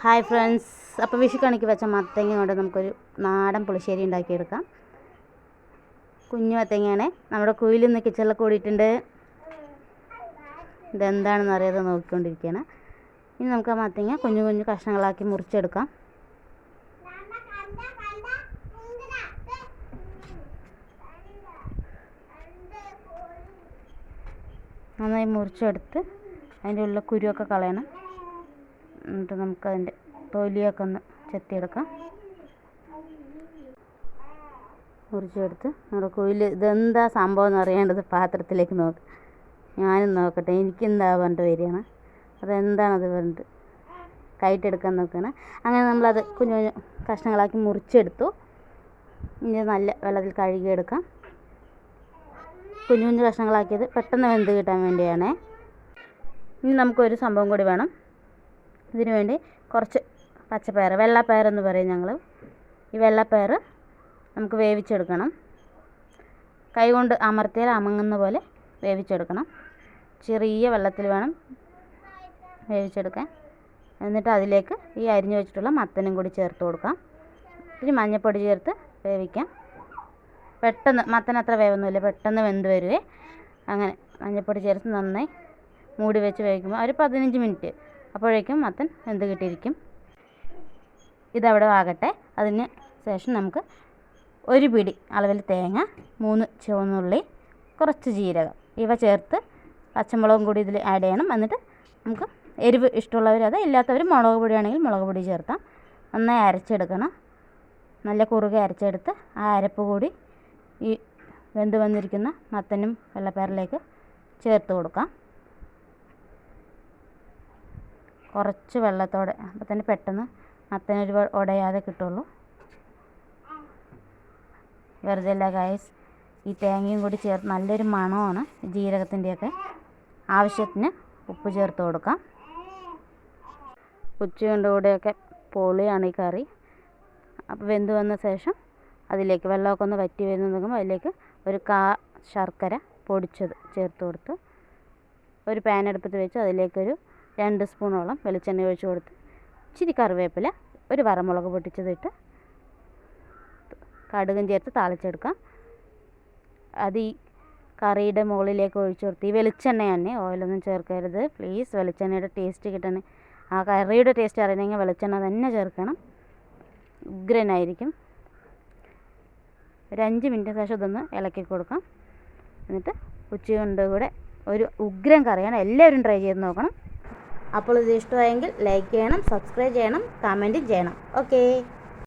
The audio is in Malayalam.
Hi friends. അപ്പോൾ വിഷുക്കണിക്ക് വെച്ച മത്തങ്ങ കൊണ്ട് നമുക്കൊരു നാടൻ പുളിശ്ശേരി ഉണ്ടാക്കിയെടുക്കാം. കുഞ്ഞു മത്തങ്ങയാണ്. നമ്മുടെ കുയിലിന്ന് കിച്ചണിൽ കൂടിയിട്ടുണ്ട്. ഇതെന്താണെന്ന് അറിയാതെ നോക്കിക്കൊണ്ടിരിക്കുകയാണ്. ഇനി നമുക്ക് ആ മത്തങ്ങ കുഞ്ഞു കുഞ്ഞു കഷ്ണങ്ങളാക്കി മുറിച്ചെടുക്കാം. നന്നായി മുറിച്ചെടുത്ത് അതിന്റെ ഉള്ള കുരുവൊക്കെ കളയണം. എന്നിട്ട് നമുക്കതിന്റെ തൊലിയൊക്കെ ഒന്ന് ചെത്തിയെടുക്കാം. മുറിച്ചെടുത്ത് നമ്മുടെ കുയിൽ ഇതെന്താ സംഭവം എന്ന് അറിയേണ്ടത് പാത്രത്തിലേക്ക് നോക്ക്. ഞാനും നോക്കട്ടെ എനിക്കെന്താ പറഞ്ഞിട്ട് വരികയാണ്. അതെന്താണത് പറഞ്ഞിട്ട് കയറ്റെടുക്കാൻ നോക്കുകയാണ്. അങ്ങനെ നമ്മളത് കുഞ്ഞു കുഞ്ഞു കഷ്ണങ്ങളാക്കി മുറിച്ചെടുത്തു. ഇനി നല്ല വെള്ളത്തിൽ കഴുകിയെടുക്കാം. കുഞ്ഞു കുഞ്ഞു കഷ്ണങ്ങളാക്കിയത് പെട്ടെന്ന് വെന്ത് കിട്ടാൻ വേണ്ടിയാണേ. ഇനി നമുക്കൊരു സംഭവം കൂടി വേണം. ഇതിനു വേണ്ടി കുറച്ച് പച്ചപ്പയർ വെള്ളപ്പയർ എന്ന് പറയും ഞങ്ങൾ ഈ വെള്ളപ്പയർ നമുക്ക് വേവിച്ചെടുക്കണം. കൈ കൊണ്ട് അമർത്തിയാൽ അമങ്ങുന്ന പോലെ വേവിച്ചെടുക്കണം. ചെറിയ വെള്ളത്തിൽ വേണം വേവിച്ചെടുക്കാൻ. എന്നിട്ട് അതിലേക്ക് ഈ അരിഞ്ഞു വെച്ചിട്ടുള്ള മത്തനും കൂടി ചേർത്ത് കൊടുക്കാം. ഇത്തിരി മഞ്ഞൾപ്പൊടി ചേർത്ത് വേവിക്കാം. പെട്ടെന്ന് മത്തൻ അത്ര വേവൊന്നുമില്ല പെട്ടെന്ന് വെന്ത് വരുവേ. അങ്ങനെ മഞ്ഞൾപ്പൊടി ചേർത്ത് നന്നായി മൂടി വെച്ച് വേവിക്കുമ്പോൾ ഒരു പതിനഞ്ച് മിനിറ്റ് അപ്പോഴേക്കും മത്തൻ വെന്ത് കിട്ടിയിരിക്കും. ഇതവിടെ ആകട്ടെ. അതിന് ശേഷം നമുക്ക് ഒരു പിടി അളവിൽ തേങ്ങ മൂന്ന് ചുവന്നുള്ളി കുറച്ച് ജീരകം. ഇവ ചേർത്ത് പച്ചമുളകും കൂടി ഇതിൽ ആഡ് ചെയ്യണം. എന്നിട്ട് നമുക്ക് എരിവ് ഇഷ്ടമുള്ളവർ അത് ഇല്ലാത്തവർ മുളക് പൊടിയാണെങ്കിൽ മുളക് പൊടി ചേർത്താം നന്നായി അരച്ചെടുക്കണം. നല്ല കുറുകെ അരച്ചെടുത്ത് ആ അരപ്പ് കൂടി ഈ വെന്ത് വന്നിരിക്കുന്ന മത്തനും വെള്ളപ്പയറിലേക്ക് ചേർത്ത് കൊടുക്കാം. കുറച്ച് വെള്ളത്തോടെ. അപ്പോൾ തന്നെ പെട്ടെന്ന് മത്തനൊരു ഉടയാതെ കിട്ടുള്ളൂ. വെറുതെ അല്ല ഗായസ് ഈ തേങ്ങയും കൂടി ചേർത്ത് നല്ലൊരു മണമാണ് ജീരകത്തിന്റെയൊക്കെ. ആവശ്യത്തിന് ഉപ്പ് ചേർത്ത് കൊടുക്കാം. ഉച്ചയുടെ കൂടെയൊക്കെ പൊളിയാണ് ഈ കറി. അപ്പോൾ വെന്ത് വന്ന ശേഷം അതിലേക്ക് വെള്ളമൊക്കെ ഒന്ന് വറ്റി വരുന്ന നോക്കുമ്പോൾ അതിലേക്ക് ഒരു കാ ശർക്കര പൊടിച്ചത് ചേർത്ത് കൊടുത്ത് ഒരു പാൻ അടുപ്പത്ത് വെച്ച് അതിലേക്കൊരു രണ്ട് സ്പൂണോളം വെളിച്ചെണ്ണ ഒഴിച്ച് കൊടുത്ത് ഇച്ചിരി കറിവേപ്പില ഒരു വറമുളക് പൊട്ടിച്ചതിട്ട് കടുകും ചേർത്ത് താളിച്ചെടുക്കാം. അത് ഈ കറിയുടെ മുകളിലേക്ക് ഒഴിച്ചു കൊടുത്ത് ഈ വെളിച്ചെണ്ണ തന്നെ ഓയിലൊന്നും ചേർക്കരുത്. പ്ലീസ് വെളിച്ചെണ്ണയുടെ ടേസ്റ്റ് കിട്ടണേ. ആ കറിയുടെ ടേസ്റ്റ് അറിയണമെങ്കിൽ വെളിച്ചെണ്ണ തന്നെ ചേർക്കണം. ഉഗ്രനായിരിക്കും ഒരു അഞ്ച് മിനിറ്റ് ശേഷം ഇതൊന്ന് ഇളക്കി കൊടുക്കാം. എന്നിട്ട് ഉച്ചയുണ്ട് കൂടെ ഒരു ഉഗ്രൻ കറിയാണ്. എല്ലാവരും ട്രൈ ചെയ്ത് നോക്കണം. അപ്പോൾ ഇത് ഇഷ്ടമായെങ്കിൽ ലൈക്ക് ചെയ്യണം സബ്സ്ക്രൈബ് ചെയ്യണം കമന്റും ചെയ്യണം. ഓക്കേ